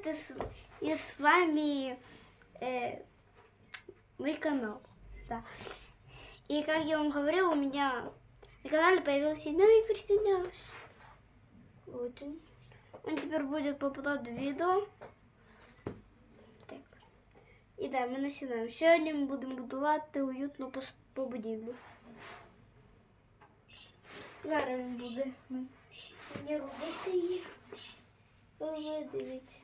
это с, и с вами э, мой канал. Да. И как я вам говорил, у меня на канале появился новый персонаж. Вот он. Он теперь будет попадать в видео. Так. І да, ми починаємо. Сьогодні ми будемо будувати уютну пос- побудівлю. Зараз він буде мені робити її. Ви дивіться.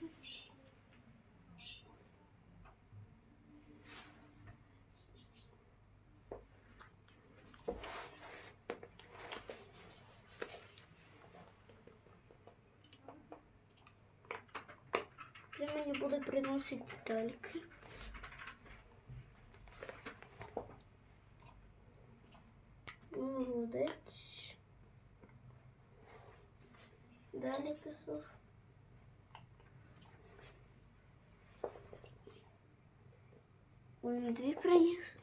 Він мені буде приносити детальки. Молодець. Далі пішов. Він дві приніс.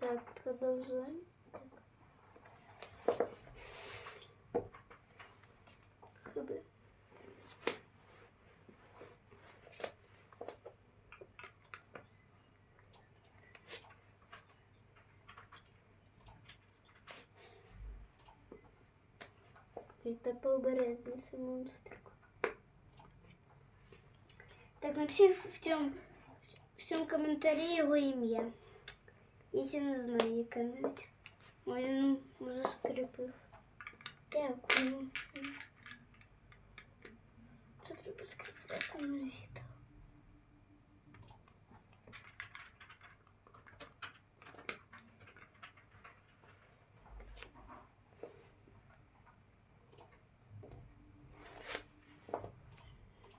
Так, продолжаем. Хб. Это пообережний монстрик. Так, напиши в цьому, в цьому коментарі його ім'я. Якщо не знаю, яке навіть. Ой, ну, може скрипив. Дякую. Це треба скріпляти на відео.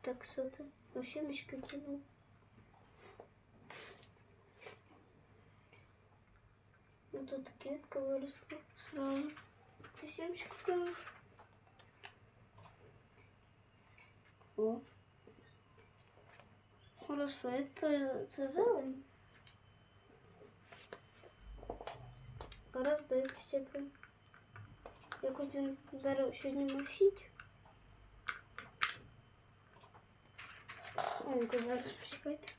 Так, що ти? Ну, семечко Тут кветка выросла сразу. Ты семечку кинул? О. Хорошо, это це. Гораздо їх все прям. Я хочу зараз сьогодні навчити. Ой, зараз почекайте.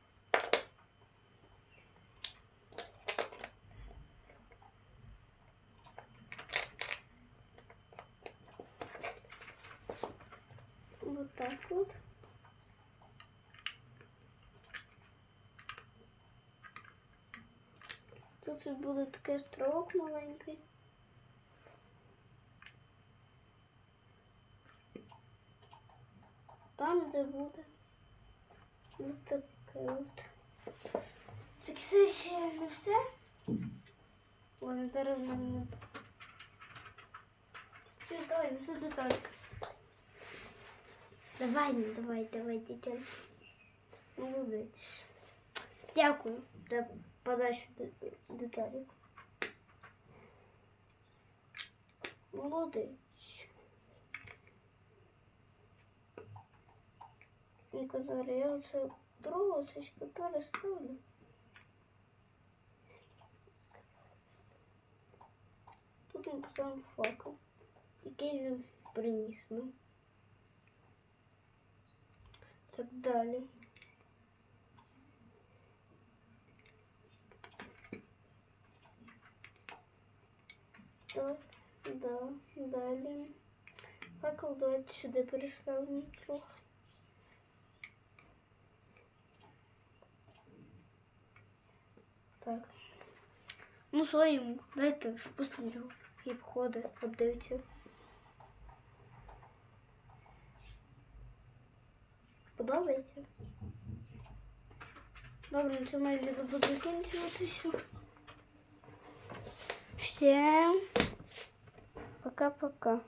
Вот так вот. Тут ось буде такий строк маленький. Там, де буде. Ось таке от. Так це ще не все. Ладно, зараз нам. Все, давай, все деталька. Давай, ну, давай, давай, дитя. Молодець. Дякую за подачу де- деталей. Молодець. Ну-ка, зараз я оце тросочку переставлю. Тут написав факел, який він приніс нам Так далі. Так, да, далі. Факел давайте сюди переставимо трохи. Так. Ну що йому? Дайте впустимо його. І входить, подивиться. Подобається? Добре, на цьому я відео буду закінчуватися. Всем пока-пока.